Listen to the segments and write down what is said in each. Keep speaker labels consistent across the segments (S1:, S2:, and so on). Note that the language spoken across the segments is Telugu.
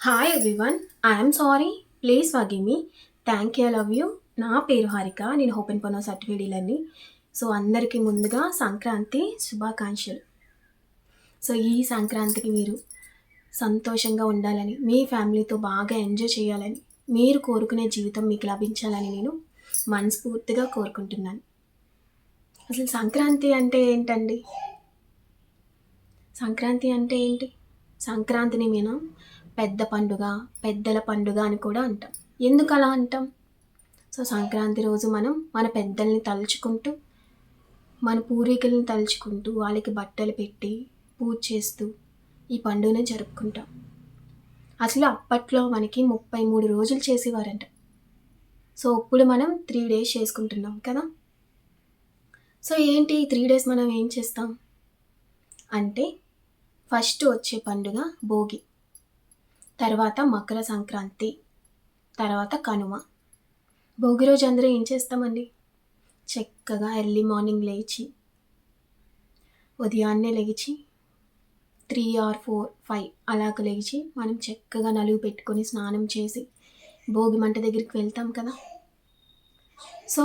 S1: Hi everyone I'm sorry please forgive me thank you love you నా పేరు హారిక. నేను ఓపెన్ పనో సర్టిఫికేట్లన్నీ సో అందరికీ ముందుగా సంక్రాంతి శుభాకాంక్షలు. సో ఈ సంక్రాంతికి మీరు సంతోషంగా ఉండాలని మీ ఫ్యామిలీతో బాగా ఎంజాయ్ చేయాలని మీరు కోరుకునే జీవితం మీకు లభించాలని నేను మనస్ఫూర్తిగా కోరుకుంటున్నాను. అసలు సంక్రాంతి అంటే ఏంటండి? సంక్రాంతి అంటే ఏంటి? సంక్రాంతిని మనం పెద్ద పండుగ పెద్దల పండుగ అని కూడా అంటాం. ఎందుకు అలా అంటాం? సో సంక్రాంతి రోజు మనం మన పెద్దల్ని తలుచుకుంటూ మన పూర్వీకులను తలుచుకుంటూ వాళ్ళకి బట్టలు పెట్టి పూజ చేస్తూ ఈ పండుగను జరుపుకుంటాం. అసలు అప్పట్లో మనకి ముప్పై మూడు రోజులు చేసేవారంట. సో ఇప్పుడు మనం త్రీ డేస్ చేసుకుంటున్నాం కదా? సో ఏంటి ఈ త్రీ డేస్ మనం ఏం చేస్తాం? అంటే ఫస్ట్ వచ్చే పండుగ భోగి. తర్వాత మకర సంక్రాంతి తర్వాత కనుమ. భోగి రోజు అందరూ ఏం చేస్తామండి? చక్కగా ఎర్లీ మార్నింగ్ లేచి ఉదయాన్నే లేచి త్రీ ఆర్ ఫోర్ ఫైవ్ అలాగ లేచి మనం చక్కగా నలుగు పెట్టుకొని స్నానం చేసి భోగి మంట దగ్గరికి వెళ్తాం కదా? సో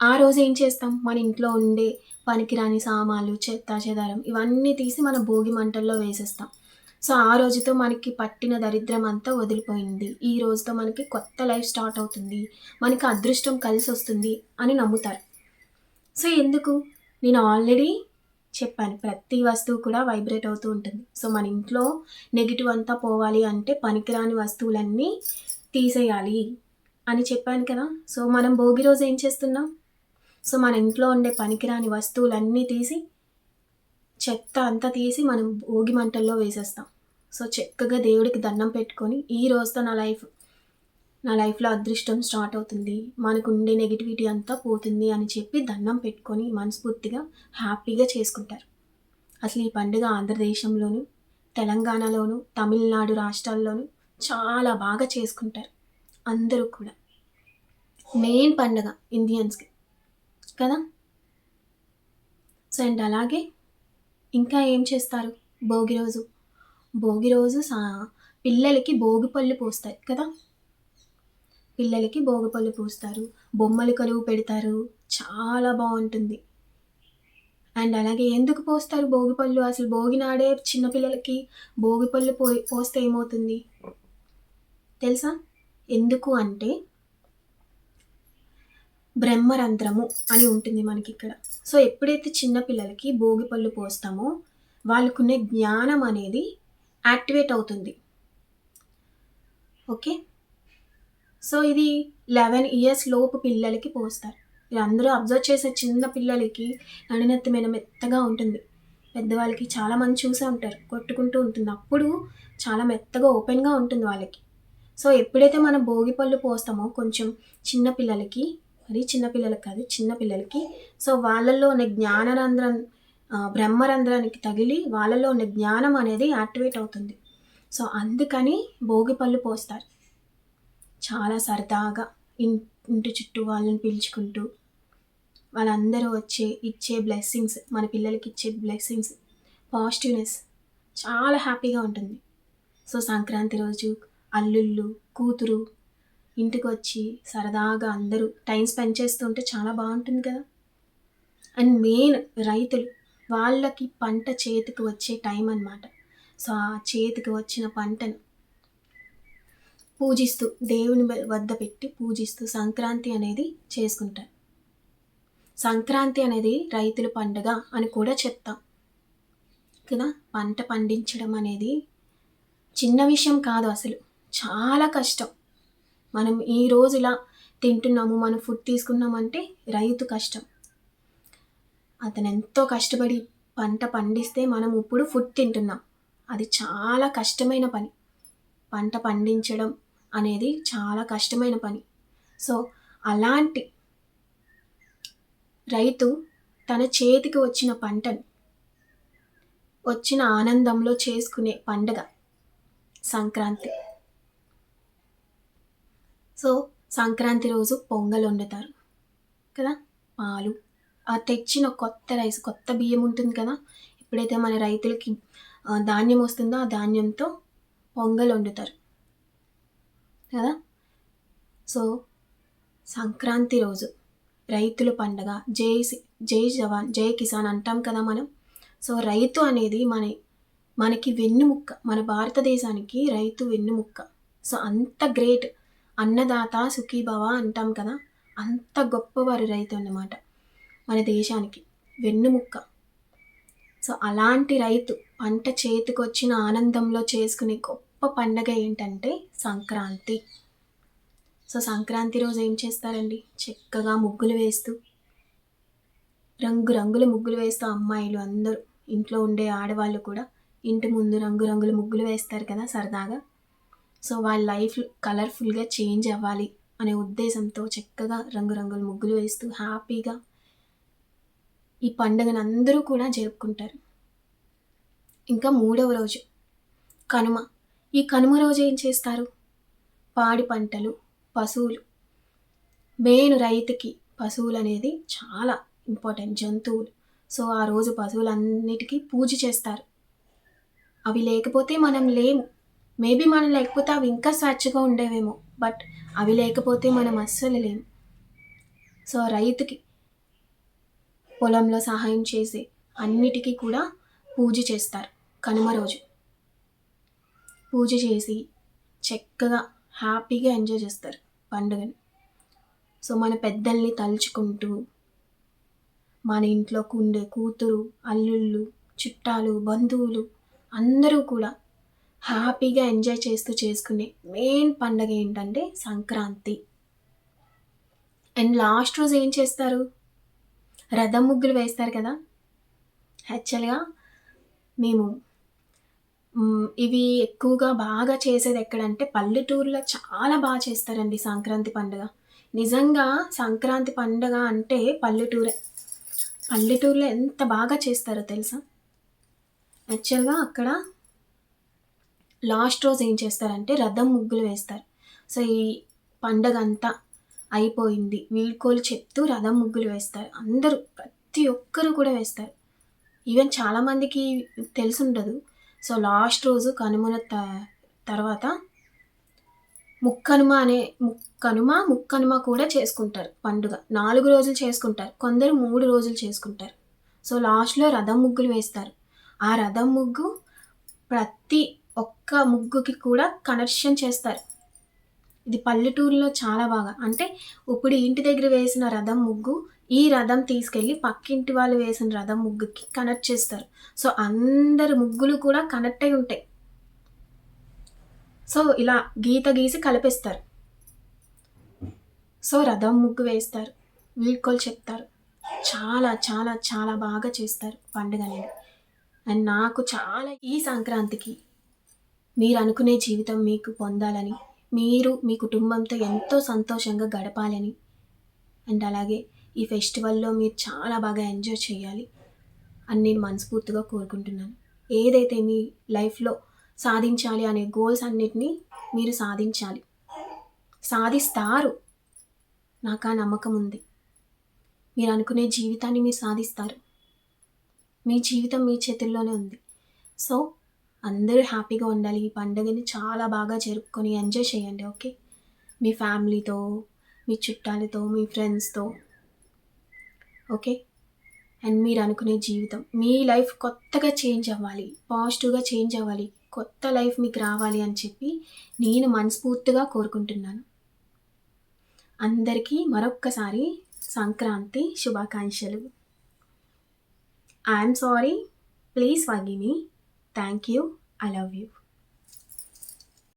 S1: ఆ రోజు ఏం చేస్తాం? మన ఇంట్లో ఉండే పనికిరాని సామాన్లు చెత్త చెదారం ఇవన్నీ తీసి మన భోగి మంటల్లో వేసేస్తాం. సో ఆ రోజుతో మనకి పట్టిన దరిద్రం అంతా వదిలిపోయింది. ఈ రోజుతో మనకి కొత్త లైఫ్ స్టార్ట్ అవుతుంది. మనకి అదృష్టం కలిసి వస్తుంది అని నమ్ముతారు. సో ఎందుకు? నేను ఆల్రెడీ చెప్పాను ప్రతి వస్తువు కూడా వైబ్రేట్ అవుతూ ఉంటుంది. సో మన ఇంట్లో నెగిటివ్ అంతా పోవాలి అంటే పనికిరాని వస్తువులన్నీ తీసేయాలి అని చెప్పాను కదా. సో మనం భోగి రోజు ఏం చేస్తున్నాం? సో మన ఇంట్లో ఉండే పనికిరాని వస్తువులన్నీ తీసి చెత్త అంతా తీసి మనం భోగి మంటల్లో వేసేస్తాం. సో చక్కగా దేవుడికి దండం పెట్టుకొని ఈ రోజుతో నా లైఫ్ నా లైఫ్లో అదృష్టం స్టార్ట్ అవుతుంది. మనకు ఉండే నెగిటివిటీ అంతా పోతుంది అని చెప్పి దండం పెట్టుకొని మనస్ఫూర్తిగా హ్యాపీగా చేసుకుంటారు. అసలు ఈ పండుగ ఆంధ్రదేశంలోను తెలంగాణలోను తమిళనాడు రాష్ట్రాల్లోనూ చాలా బాగా చేసుకుంటారు. అందరూ కూడా. మెయిన్ పండుగ ఇండియన్స్కి. కదా? సో అండ్ అలాగే ఇంకా ఏం చేస్తారు? భోగి రోజు. భోగి రోజు సా పిల్లలకి భోగి పళ్ళు పోస్తారు కదా? పిల్లలకి భోగి పళ్ళు పోస్తారు. బొమ్మలు కలువు పెడతారు. చాలా బాగుంటుంది. అండ్ అలాగే ఎందుకు పోస్తారు భోగి పళ్ళు? అసలు భోగి నాడే చిన్నపిల్లలకి భోగి పళ్ళు పో పోస్తే ఏమవుతుంది? తెలుసా? ఎందుకు అంటే బ్రహ్మరంధ్రము అని ఉంటుంది మనకి ఇక్కడ సో ఎప్పుడైతే చిన్నపిల్లలకి భోగి పళ్ళు పోస్తామో వాళ్ళకునే జ్ఞానం అనేది యాక్టివేట్ అవుతుంది. ఓకే? సో ఇది లెవెన్ ఇయర్స్ లోపు పిల్లలకి పోస్తారు. ఇది అందరూ అబ్జర్వ్ చేసే చిన్న పిల్లలకి నడినెత్తి మీద మెత్తగా ఉంటుంది. పెద్దవాళ్ళకి చాలా మంది చూసే ఉంటారు కొట్టుకుంటూ ఉంటుంది. అప్పుడు చాలా మెత్తగా ఓపెన్గా ఉంటుంది వాళ్ళకి. సో ఎప్పుడైతే మనం భోగి పళ్ళు పోస్తామో కొంచెం చిన్న పిల్లలకి మరి చిన్నపిల్లలకి కాదు చిన్నపిల్లలకి సో వాళ్ళల్లో ఉన్న జ్ఞానరంధ్రం బ్రహ్మరంధ్రానికి తగిలి వాళ్ళలో ఉన్న జ్ఞానం అనేది యాక్టివేట్ అవుతుంది. సో అందుకని భోగి పళ్ళు పోస్తారు. చాలా సరదాగా ఇంటి చుట్టూ వాళ్ళని పిలుచుకుంటూ వాళ్ళందరూ వచ్చే ఇచ్చే బ్లెస్సింగ్స్ మన పిల్లలకి ఇచ్చే బ్లెస్సింగ్స్ పాజిటివ్నెస్ చాలా హ్యాపీగా ఉంటుంది. సో సంక్రాంతి రోజు అల్లుళ్ళు కూతురు ఇంటికి వచ్చి సరదాగా అందరూ టైం స్పెండ్ చేస్తుంటే చాలా బాగుంటుంది కదా. అండ్ మెయిన్ రైతులు వాళ్ళకి పంట చేతికి వచ్చే టైం అన్నమాట. సో ఆ చేతికి వచ్చిన పంటను పూజిస్తూ దేవుని వద్ద పెట్టి పూజిస్తూ సంక్రాంతి అనేది చేసుకుంటారు. సంక్రాంతి అనేది రైతుల పండుగ అని కూడా చెప్తాం. కదా పంట పండించడం అనేది చిన్న విషయం కాదు అసలు. చాలా కష్టం. మనం ఈ రోజు ఇలా తింటున్నాము మనం ఫుడ్ తీసుకున్నామంటే రైతు కష్టం. అతను ఎంతో కష్టపడి పంట పండిస్తే మనం ఇప్పుడు ఫుడ్ తింటున్నాం. అది చాలా కష్టమైన పని. పంట పండించడం అనేది చాలా కష్టమైన పని. సో అలాంటి రైతు తన చేతికి వచ్చిన పంటను వచ్చిన ఆనందంలో చేసుకునే పండగ సంక్రాంతి. సో సంక్రాంతి రోజు పొంగల్ వండుతారు. కదా? పాలు. ఆ తెచ్చిన కొత్త రైస్ కొత్త బియ్యం ఉంటుంది కదా? ఎప్పుడైతే మన రైతులకి ధాన్యం వస్తుందో ఆ ధాన్యంతో పొంగల్ వండుతారు. కదా? సో సంక్రాంతి రోజు రైతుల పండగ జై జై జవాన్ జై కిసాన్ అంటాం కదా మనం. సో రైతు అనేది మన మనకి వెన్నుముక్క మన భారతదేశానికి రైతు వెన్నుముక్క. సో అంత గ్రేట్ అన్నదాత సుఖీభవ అంటాం కదా అంత గొప్పవారు రైతు అన్నమాట మన దేశానికి వెన్నుముక్క. సో అలాంటి రైతు పంట చేతికొచ్చిన ఆనందంలో చేసుకునే గొప్ప పండగ ఏంటంటే సంక్రాంతి. సో సంక్రాంతి రోజు ఏం చేస్తారండి? చక్కగా ముగ్గులు వేస్తూ రంగురంగుల ముగ్గులు వేస్తూ అమ్మాయిలు అందరూ ఇంట్లో ఉండే ఆడవాళ్ళు కూడా ఇంటి ముందు రంగు రంగుల ముగ్గులు వేస్తారు కదా సరదాగా. సో వాళ్ళ లైఫ్ కలర్ఫుల్గా చేంజ్ అవ్వాలి అనే ఉద్దేశంతో చక్కగా రంగురంగుల ముగ్గులు వేస్తూ హ్యాపీగా ఈ పండుగను అందరూ కూడా జరుపుకుంటారు. ఇంకా మూడవ రోజు కనుమ. ఈ కనుమ రోజు ఏం చేస్తారు? పాడి పంటలు పశువులు. మెయిన్ రైతుకి పశువులు అనేది చాలా ఇంపార్టెంట్ జంతువులు. సో ఆ రోజు పశువులన్నిటికీ పూజ చేస్తారు. అవి లేకపోతే మనం లేము. మేబీ మనం లేకపోతే అవి ఇంకా స్వచ్ఛగా ఉండేవేమో బట్ అవి లేకపోతే మనం అస్సలు లేము సో రైతుకి పొలంలో సహాయం చేసే అన్నిటికీ కూడా పూజ చేస్తారు కనుమ రోజు. పూజ చేసి చక్కగా హ్యాపీగా ఎంజాయ్ చేస్తారు పండుగని. సో మన పెద్దల్ని తలుచుకుంటూ మన ఇంట్లో ఉండే కూతురు అల్లుళ్ళు చుట్టాలు బంధువులు అందరూ కూడా హ్యాపీగా ఎంజాయ్ చేస్తూ చేసుకునే మెయిన్ పండగ ఏంటంటే సంక్రాంతి. అండ్ లాస్ట్ రోజు ఏం చేస్తారు? రథం ముగ్గులు వేస్తారు కదా? యాక్చువల్గా మేము ఇవి ఎక్కువగా బాగా చేసేది ఎక్కడంటే పల్లెటూరులో చాలా బాగా చేస్తారండి సంక్రాంతి పండుగ. నిజంగా సంక్రాంతి పండుగ అంటే పల్లెటూరే. పల్లెటూరులో ఎంత బాగా చేస్తారో తెలుసా? యాక్చువల్గా అక్కడ లాస్ట్ రోజు ఏం చేస్తారంటే రథం ముగ్గులు వేస్తారు. సో ఈ పండగ అంతా అయిపోయింది. వీడ్కోలు చెప్తూ రథం ముగ్గులు వేస్తారు. అందరూ ప్రతి ఒక్కరు కూడా వేస్తారు. ఈవెన్ చాలామందికి తెలిసి ఉండదు సో లాస్ట్ రోజు కనుమల త- తర్వాత ముక్కనుమ అనే ముక్కనుమ ముక్కనుమ కూడా చేసుకుంటారు పండుగ. నాలుగు రోజులు చేసుకుంటారు. కొందరు మూడు రోజులు చేసుకుంటారు. సో లాస్ట్లో రథం ముగ్గులు వేస్తారు. ఆ రథం ముగ్గు ప్రతి ఒక్క ముగ్గుకి కూడా కనెక్షన్ చేస్తారు. ఇది పల్లెటూరులో చాలా బాగా. అంటే ఇప్పుడు ఇంటి దగ్గర వేసిన రథం ముగ్గు ఈ రథం తీసుకెళ్ళి పక్కింటి వాళ్ళు వేసిన రథం ముగ్గుకి కనెక్ట్ చేస్తారు. సో అందరు ముగ్గులు కూడా కనెక్ట్ అయి ఉంటాయి. సో ఇలా గీత గీసి కలిపేస్తారు. సో రథం ముగ్గు వేస్తారు. వీడ్కోలు చెప్తారు. చాలా చాలా చాలా బాగా చేస్తారు పండుగ అనేది. అండ్ నాకు చాలా ఈ సంక్రాంతికి మీరు అనుకునే జీవితం మీకు పొందాలని మీరు మీ కుటుంబంతో ఎంతో సంతోషంగా గడపాలని. అండ్ అలాగే ఈ ఫెస్టివల్లో మీరు చాలా బాగా ఎంజాయ్ చేయాలి అని నేను మనస్ఫూర్తిగా కోరుకుంటున్నాను. ఏదైతే మీ లైఫ్లో సాధించాలి అనే గోల్స్ అన్నిటినీ మీరు సాధించాలి. సాధిస్తారు. నాకు ఆ నమ్మకం ఉంది. మీరు అనుకునే జీవితాన్ని మీరు సాధిస్తారు. మీ జీవితం మీ చేతుల్లోనే ఉంది. సో అందరూ హ్యాపీగా ఉండాలి. ఈ పండుగని చాలా బాగా జరుపుకొని ఎంజాయ్ చేయండి ఓకే? మీ ఫ్యామిలీతో మీ చుట్టాలతో మీ ఫ్రెండ్స్తో ఓకే? అండ్ మీరు అనుకునే జీవితం. మీ లైఫ్ కొత్తగా చేంజ్ అవ్వాలి పాజిటివ్గా చేంజ్ అవ్వాలి కొత్త లైఫ్ మీకు రావాలి అని చెప్పి నేను మనస్ఫూర్తిగా కోరుకుంటున్నాను. అందరికీ మరొక్కసారి సంక్రాంతి శుభాకాంక్షలు. I'm sorry. Please వగిని me thank you I love you